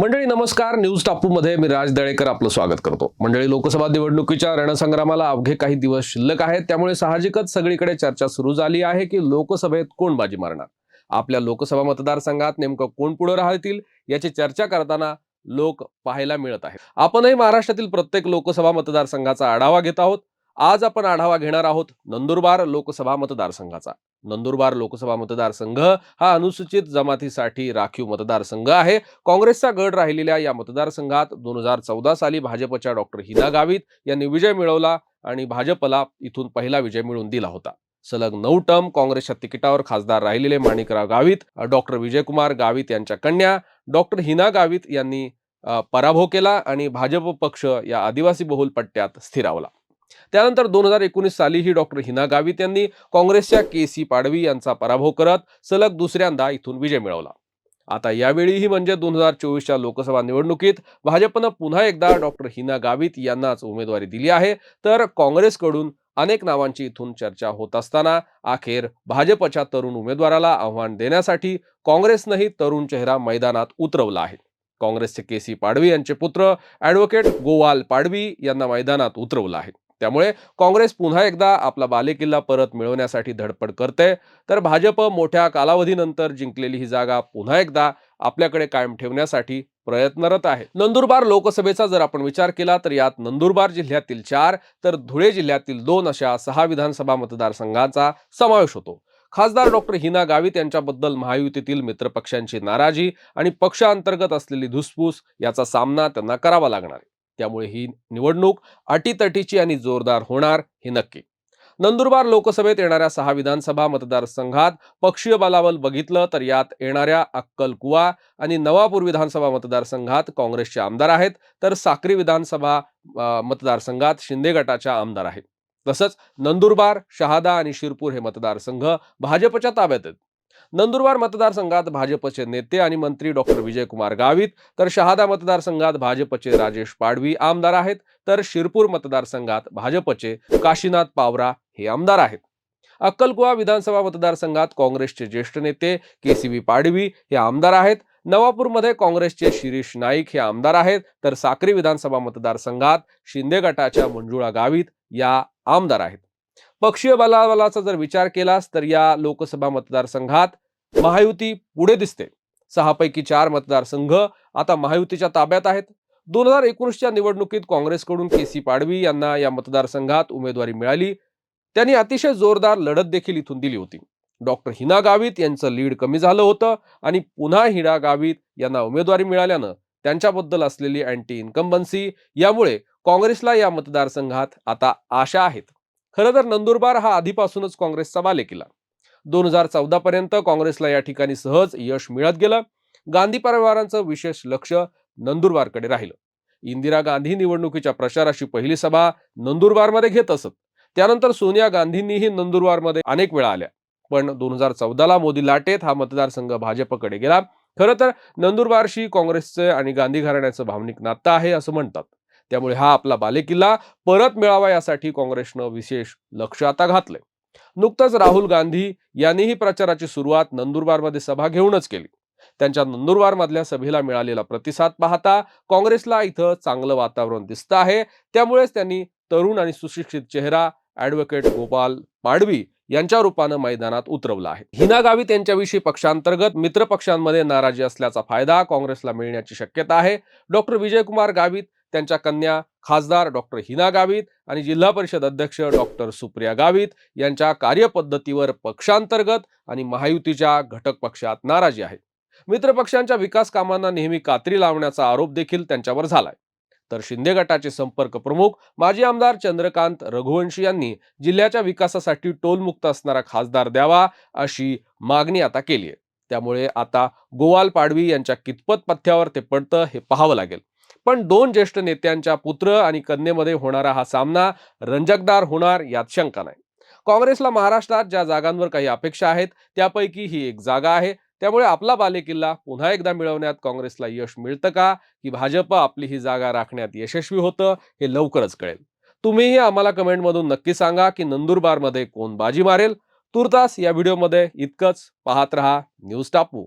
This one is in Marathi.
मंडळी नमस्कार. न्यूज टापूमध्ये मी राज दळेकर आपलं स्वागत करतो. मंडळी लोकसभा निवडणुकीच्या रणसंग्रामाला अवघे काही दिवस शिल्लक आहेत. त्यामुळे साहजिकच सगळीकडे चर्चा सुरू झाली आहे की लोकसभेत कोण बाजी मारणार? आपल्या लोकसभा मतदारसंघात नेमकं कोण पुढे राहतील याची चर्चा करताना लोक पाहायला मिळत आहे आपणही महाराष्ट्रातील प्रत्येक लोकसभा मतदारसंघाचा आढावा घेत आहोत. आज आपण आढावा घेणार आहोत नंदुरबार लोकसभा मतदारसंघाचा. नंदुरबार लोकसभा मतदारसंघ हा अनुसूचित जमातीसाठी राखीव मतदारसंघ आहे. काँग्रेसचा गड राहिलेल्या या मतदारसंघात दोन हजार चौदा साली भाजपच्या डॉक्टर हिना गावित यांनी विजय मिळवला आणि भाजपला इथून पहिला विजय मिळवून दिला होता. सलग नऊ टर्म काँग्रेसच्या तिकिटावर खासदार राहिलेले माणिकराव गावित डॉक्टर विजयकुमार गावित यांच्या कन्या डॉक्टर हिना गावित यांनी पराभव केला आणि भाजप पक्ष या आदिवासी बहुल पट्ट्यात स्थिरावला. त्यानंतर दोन हजार एकोणीस साली ही डॉक्टर हिना गावित यांनी काँग्रेसच्या के सी पाडवी यांचा पराभव करत सलग दुसऱ्यांदा इथून विजय मिळवला. आता यावेळीही म्हणजे दोन हजार चोवीसच्या लोकसभा निवडणुकीत भाजपनं पुन्हा एकदा डॉक्टर हिना गावित यांनाच उमेदवारी दिली आहे. तर काँग्रेसकडून अनेक नावांची इथून चर्चा होत असताना अखेर भाजपच्या तरुण उमेदवाराला आव्हान देण्यासाठी काँग्रेसनंही तरुण चेहरा मैदानात उतरवला आहे. काँग्रेसचे के सी पाडवी यांचे पुत्र ॲडव्होकेट गोवाल पाडवी यांना मैदानात उतरवलं आहे. त्यामुळे काँग्रेस पुन्हा एकदा आपला बालेकिल्ला परत मिळवण्यासाठी धडपड करते. तर भाजप मोठ्या कालावधीनंतर जिंकलेली ही जागा पुन्हा एकदा आपल्याकडे कायम ठेवण्यासाठी प्रयत्नरत आहे. नंदुरबार लोकसभेचा जर आपण विचार केला तर यात नंदुरबार जिल्ह्यातील चार तर धुळे जिल्ह्यातील दोन अशा सहा विधानसभा मतदारसंघाचा समावेश होतो. खासदार डॉक्टर हिना गावित यांच्याबद्दल महायुतीतील मित्रपक्षांची नाराजी आणि पक्षांतर्गत असलेली धुसफूस याचा सामना त्यांना करावा लागणार आहे. त्यामुळे ही निवडणूक अटीतटीची आणि जोरदार होणार हे नक्की. नंदुरबार लोकसभेत येणाऱ्या सहा विधानसभा मतदारसंघात पक्षीय बलाबल बघितलं तर यात येणाऱ्या अक्कलकुवा आणि नवापूर विधानसभा मतदारसंघात काँग्रेसचे आमदार आहेत तर साक्री विधानसभा मतदारसंघात शिंदे गटाच्या आमदार आहेत. तसंच नंदुरबार शहादा आणि शिरपूर हे मतदारसंघ भाजपच्या ताब्यात आहेत. नंदुरबार मतदारसंघात भाजपचे नेते आणि मंत्री डॉक्टर विजयकुमार गावित तर शहादा मतदारसंघात भाजपचे राजेश पाडवी आमदार आहेत तर शिरपूर मतदारसंघात भाजपचे काशीनाथ पावरा हे आमदार आहेत. अक्कलकुवा विधानसभा मतदारसंघात काँग्रेसचे ज्येष्ठ नेते के सी व्ही पाडवी हे आमदार आहेत नवापूरमध्ये काँग्रेसचे शिरीष नाईक हे आमदार आहेत तर साक्री विधानसभा मतदारसंघात शिंदे गटाच्या मंजुळा गावित या आमदार आहेत. पक्षीय बलाबलाचा जर विचार केलास तर या लोकसभा मतदारसंघात महायुती पुढे दिसते. सहापैकी चार मतदारसंघ आता महायुतीच्या ताब्यात आहेत. दोन हजार एकोणीसच्या निवडणुकीत काँग्रेसकडून के सी पाडवी यांना या मतदारसंघात उमेदवारी मिळाली. त्यांनी अतिशय जोरदार लढत देखील इथून दिली होती. डॉक्टर हिना गावित यांचं लीड कमी झालं होतं आणि पुन्हा हिना गावित यांना उमेदवारी मिळाल्यानं त्यांच्याबद्दल असलेली अँटी इन्कम्बन्सी यामुळे काँग्रेसला या मतदारसंघात आता आशा आहेत. खरं तर नंदुरबार हा आधीपासूनच काँग्रेसचा बालेकिल्ला दोन हजार चौदा पर्यंत काँग्रेसला या ठिकाणी सहज यश मिळत गेलं. गांधी परिवारांचं विशेष लक्ष नंदुरबारकडे राहिलं. इंदिरा गांधी निवडणुकीच्या प्रचाराची पहिली सभा नंदुरबारमध्ये घेत असत. त्यानंतर सोनिया गांधींनीही नंदुरबारमध्ये अनेक वेळा आल्या. पण दोन हजार चौदाला मोदी लाटेत हा मतदारसंघ भाजपकडे गेला. खरं तर नंदुरबारशी काँग्रेसचं आणि गांधी घराण्याचं भावनिक नातं आहे असं म्हणतात. त्यामुळे हा आपला बालेकिल्ला परत मिळावा यासाठी काँग्रेसनं विशेष लक्ष आता घातलंय. नुकतंच राहुल गांधी यांनीही प्रचाराची सुरुवात नंदुरबारमध्ये सभा घेऊनच केली. त्यांच्या नंदुरबार मधल्या सभेला मिळालेला प्रतिसाद पाहता काँग्रेसला इथं चांगलं वातावरण दिसतं आहे. त्यामुळेच त्यांनी तरुण आणि सुशिक्षित चेहरा ॲडव्होकेट गोपाल पाडवी यांच्या रूपानं मैदानात उतरवला आहे. हिना गावित यांच्याविषयी पक्षांतर्गत मित्र पक्षांमध्ये नाराजी असल्याचा फायदा काँग्रेसला मिळण्याची शक्यता आहे. डॉक्टर विजयकुमार गावित त्यांच्या कन्या खासदार डॉक्टर हिना गावित आणि जिल्हा परिषद अध्यक्ष डॉक्टर सुप्रिया गावित यांच्या कार्यपद्धतीवर पक्षांतर्गत आणि महायुतीच्या घटक पक्षात नाराजी आहे. मित्र पक्षांच्या विकास कामांना नेहमी कात्री लावण्याचा आरोप देखील त्यांच्यावर झालाय. तर शिंदे गटाचे संपर्क प्रमुख माजी आमदार चंद्रकांत रघुवंशी यांनी जिल्ह्याच्या विकासासाठी टोलमुक्त असणारा खासदार द्यावा अशी मागणी आता केली आहे त्यामुळे आता गोवाल पाडवी यांच्या कितपत पथ्यावर ते पडतं हे पाहावं लागेल. पण दोन ज्येष्ठ नेत्यांच्या पुत्र आणि कन्येमध्ये होणारा हा सामना रंजकदार होणार यात शंका नाही. काँग्रेसला महाराष्ट्रात ज्या जागांवर काही अपेक्षा आहेत त्यापैकी ही एक जागा आहे. त्यामुळे आपला बालेकिल्ला पुन्हा एकदा मिळवण्यात काँग्रेसला यश मिळतं का? की भाजप आपली ही जागा राखण्यात यशस्वी होतं हे लवकरच कळेल. तुम्हीही आम्हाला कमेंटमधून नक्की सांगा की नंदुरबारमध्ये कोण बाजी मारेल? तुर्तास या व्हिडिओमध्ये इतकंच. पाहत रहा न्यूज टापू.